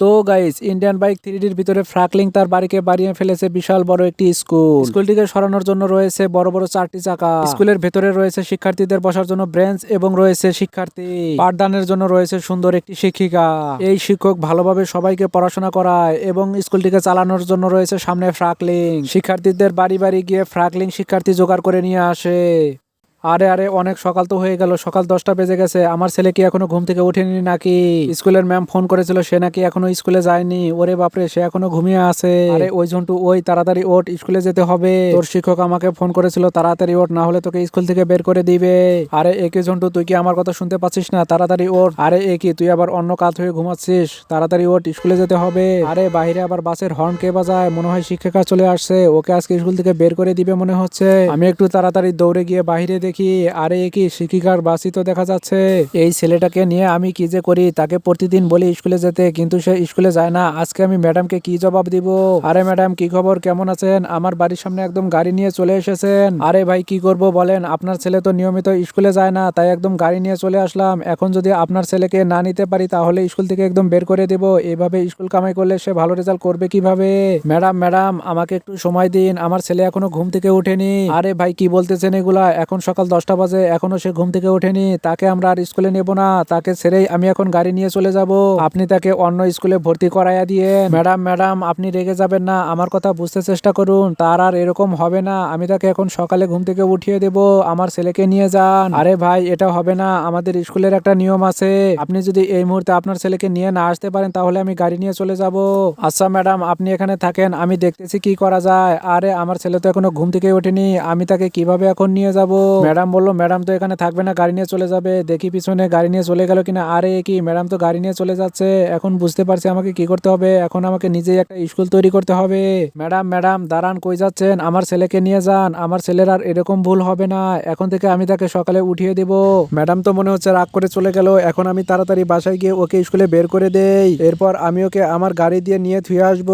তো guys Indian bike থ্রিডির ভিতরে ফ্রাকলিং তার বাড়িকে বাড়িয়ে ফেলেছে বিশাল বড় একটি স্কুল স্কুলটিকে সরানোর জন্য রয়েছে বড় বড় চারটি চাকা। স্কুলের ভেতরে রয়েছে শিক্ষার্থীদের বসার জন্য ব্রেঞ্চ এবং রয়েছে শিক্ষার্থী। পাঠদানের জন্য রয়েছে সুন্দর একটি শিক্ষিকা। এই শিক্ষক ভালোভাবে সবাইকে পড়াশোনা করায় এবং স্কুলটিকে চালানোর জন্য রয়েছে সামনে ফ্রাকলিং শিক্ষার্থীদের বাড়ি বাড়ি গিয়ে ফ্রাকলিং শিক্ষার্থী জোগাড় করে নিয়ে আসে। আরে আরে, অনেক সকাল তো হয়ে গেল, সকাল দশটা বেজে গেছে। আমার ছেলে কি এখনও ঘুম থেকে ওঠেনি নাকি? স্কুলের ম্যাম ফোন করেছিল, সে নাকি এখনও স্কুলে যায়নি। ওরে বাপরে, সে এখনও ঘুমিয়ে আছে। আরে, ওই ঝন্টু, ওই, তাড়াতাড়ি ওঠ, স্কুলে যেতে হবে। তোর শিক্ষক আমাকে ফোন করেছিল, তাড়াতাড়ি ওঠ, না হলে তোকে স্কুল থেকে বের করে দিবে। আরে একে ঝন্টু, তুই কি আমার কথা শুনতে পাচ্ছিস না? তাড়াতাড়ি ওঠ। আরে, এ কি, তুই আবার অন্য কাজ হয়ে ঘুমাচ্ছিস? তাড়াতাড়ি ওঠ, স্কুলে যেতে হবে। আরে, বাইরে আবার বাসের হর্ন কে বাজায়? মনে হয় শিক্ষিকা চলে আসছে। ওকে আজকে স্কুল থেকে বের করে দিবে মনে হচ্ছে। আমি একটু তাড়াতাড়ি দৌড়ে গিয়ে বাইরে দেখি। আরে কি শিক্ষিকার বাসই তো দেখা যাচ্ছে। এই ছেলেটাকে নিয়ে আমি কি যে করি, তাকে প্রতিদিন বলি স্কুলে যেতে, কিন্তু সে স্কুলে যায় না। আজকে আমি ম্যাডামকে কি জবাব দিব? আরে ম্যাডাম, কি খবর? কেমন আছেন? আমার বাড়ির সামনে একদম গাড়ি নিয়ে চলে এসেছেন। আরে ভাই, কি করব বলেন? আপনার ছেলে তো নিয়মিত স্কুলে যায় না, তাই একদম গাড়ি নিয়ে চলে আসলাম। এখন যদি আপনার ছেলেকে না নিতে পারি, তাহলে স্কুল থেকে একদম বের করে দেব। এভাবে স্কুল কামাই করলে সে ভালো রেজাল্ট করবে কীভাবে? ম্যাডাম ম্যাডাম, আমাকে একটু সময় দিন। আমার ছেলে এখনও ঘুম থেকে ওঠেনি। আরে ভাই, কি বলতেছেন এগুলা? এখন সকাল দশটা বাজে, এখনও সে ঘুম থেকে ওঠেনি, তাকে আমরা আর স্কুলে নেব না, তাকে ছেড়েই আমি এখন গাড়ি নিয়ে চলে যাব। আপনি তাকে অন্য স্কুলে ভর্তি করাইয়া দিয়ে ম্যাডাম ম্যাডাম, আপনি রেগে যাবেন না, আমার কথা বুঝতে চেষ্টা করুন, তার আর এরকম হবে না, আমি তাকে এখন সকালে ঘুম থেকে উঠিয়ে দেব, আমার ছেলেকে নিয়ে যান। আরে ভাই, এটা হবে না, আমাদের স্কুলের একটা নিয়ম আছে। আপনি যদি এই মুহূর্তে আপনার ছেলেকে নিয়ে না আসতে পারেন, তাহলে আমি গাড়ি নিয়ে চলে যাব। আচ্ছা ম্যাডাম, আপনি এখানে থাকেন, আমি দেখতেছি কি করা যায়। আরে, আমার ছেলে তো এখনও ঘুম থেকে ওঠেনি, আমি তাকে কীভাবে এখন নিয়ে যাব? ম্যাডাম বলল, ম্যাডাম তো এখানে থাকবে না, গাড়ি নিয়ে চলে যাবে। দেখি পিছনে গাড়ি নিয়ে চলে গেল কিনা। আরে, কি, ম্যাডাম তো গাড়ি নিয়ে চলে যাচ্ছে। এখন বুঝতে পারছি আমাকে কি করতে হবে। এখন আমাকে নিজেই একটা স্কুল তৈরি করতে হবে। ম্যাডাম ম্যাডাম, দাঁড়ান, কই যাচ্ছেন? আমার ছেলেকে নিয়ে যান। আমার ছেলের আর এরকম ভুল হবে না। এখন থেকে আমি তাকে সকালে উঠিয়ে দেব। ম্যাডাম তো মনে হচ্ছে রাগ করে চলে গেল। এখন আমি তাড়াতাড়ি বাসায় গিয়ে ওকে স্কুলে বের করে দেই। এরপর আমি ওকে আমার গাড়ি দিয়ে নিয়ে থুয়ে আসব।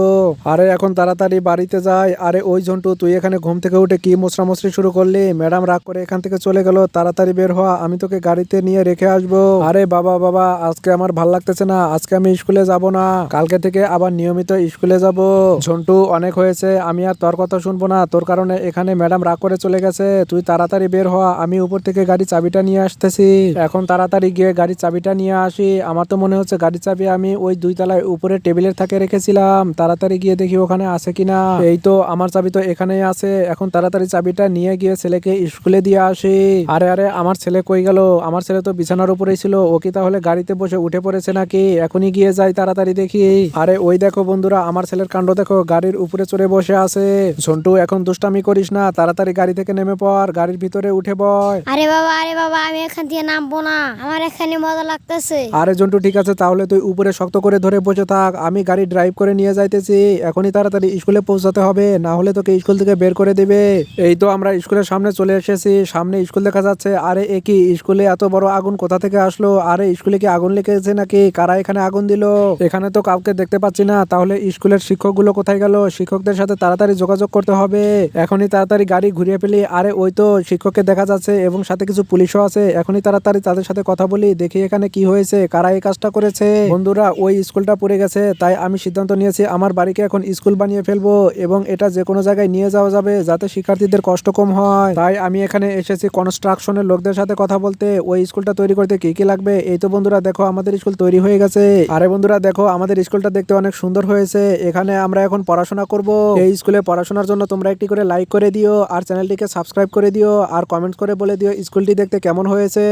আরে, এখন তাড়াতাড়ি বাড়িতে যাই। আরে, ওই ঝন্টু, তুই এখানে ঘুম থেকে উঠে কি মোসরা মসরি শুরু করলি? ম্যাডাম রাগ করে এখান থেকে চলে গেল, তাড়াতাড়ি বের হওয়া। আমি তোকে গাড়িতে নিয়ে রেখে আসব। আরে বাবা বাবা, আজকে আমার ভালো লাগতেছে না। আজকে আমি স্কুলে যাব না। কালকে থেকে আবার নিয়মিত স্কুলে যাব। ঝন্টু, অনেক হয়েছে। আমি আর তোর কথা শুনব না। তোর কারণে এখানে ম্যাডাম রাগ করে চলে গেছে। তুই তাড়াতাড়ি বের হওয়া। আমি উপর থেকে গাড়ি চাবিটা নিয়ে আসতেছি। এখন তাড়াতাড়ি গিয়ে গাড়ির চাবিটা নিয়ে আসি। আমার তো মনে হচ্ছে গাড়ির চাবি আমি ওই দুই তলায় উপরে টেবিলের থাকে রেখেছিলাম। তাড়াতাড়ি গিয়ে দেখি ওখানে আছে কিনা। এই তো, আমার চাবি তো এখানেই আছে। এখন তাড়াতাড়ি চাবিটা নিয়ে গিয়ে ছেলেকে স্কুলে দিয়ে আসি। আরে আরে আমার ছেলে কই গেল? আমার ছেলে তো বিছানার উপরেই ছিল। ও কি তাহলে গাড়িতে বসে উঠে পড়েছে নাকি? এখনই গিয়ে যাই তাড়াতাড়ি দেখি। আরে ওই দেখো বন্ধুরা আমার ছেলের কাণ্ড দেখো। গাড়ির উপরে চড়ে বসে আছে। ঝন্টু এখন দুষ্টামি করিস না। তাড়াতাড়ি গাড়ি থেকে নেমে পড়। গাড়ির ভিতরে উঠে বয়। আরে বাবা আরে বাবা আমি এখান থেকে নামবো না। আমার এখানে মজা লাগতেছে। আরে জন্টু ঠিক আছে তাহলে তুই উপরে শক্ত করে ধরে বসে থাক। আমি গাড়ি ড্রাইভ করে নিয়ে যাইতেছি। এখনই তাড়াতাড়ি স্কুলে পৌঁছাতে হবে। না হলে তোকে স্কুল থেকে বের করে দেবে। এই তো আমরা স্কুলের সামনে চলে এসেছি। সামনে স্কুল দেখা যাচ্ছে। আরে, এ কি, স্কুলে এত বড় আগুন কোথা থেকে আসলো? আরে, স্কুলে কি আগুন লেগেছে নাকি? কারা এখানে আগুন দিল? এখানে তো কাউকে দেখতে পাচ্ছি না। তাহলে স্কুলের শিক্ষকগুলো কোথায় গেল? শিক্ষকদের সাথে তাড়াতাড়ি যোগাযোগ করতে হবে। এখনই তাড়াতাড়ি গাড়ি ঘুরিয়ে ফেলি। আরে, ওই তো শিক্ষককে দেখা যাচ্ছে এবং সাথে কিছু পুলিশও আছে। এখনই তাড়াতাড়ি তাদের সাথে কথা বলি, দেখি এখানে কি হয়েছে, কারা এই কাজটা করেছে। বন্ধুরা, ওই স্কুলটা পড়ে গেছে, তাই আমি সিদ্ধান্ত নিয়েছি আমার বাড়িকে এখন স্কুল বানিয়ে ফেলব এবং এটা যে কোনো জায়গায় নিয়ে যাওয়া যাবে, যাতে শিক্ষার্থীদের কষ্ট কম হয়। তাই আমি এখানে এসেছি কনস্ট্রাকশনের লোকদের সাথে কথা বলতে, ওই স্কুলটা তৈরি করতে কি কি লাগবে? এই তো বন্ধুরা, দেখো আমাদের স্কুল তৈরি হয়ে গেছে। আরে বন্ধুরা, দেখো আমাদের স্কুলটা দেখতে অনেক সুন্দর হয়েছে। এখানে আমরা এখন পড়াশোনা করব। এই স্কুলে পড়াশোনার জন্য তোমরা একটি করে লাইক করে দিও, আর চ্যানেলটিকে সাবস্ক্রাইব করে দিও, আর কমেন্ট করে বলে দিও স্কুলটি দেখতে কেমন হয়েছে।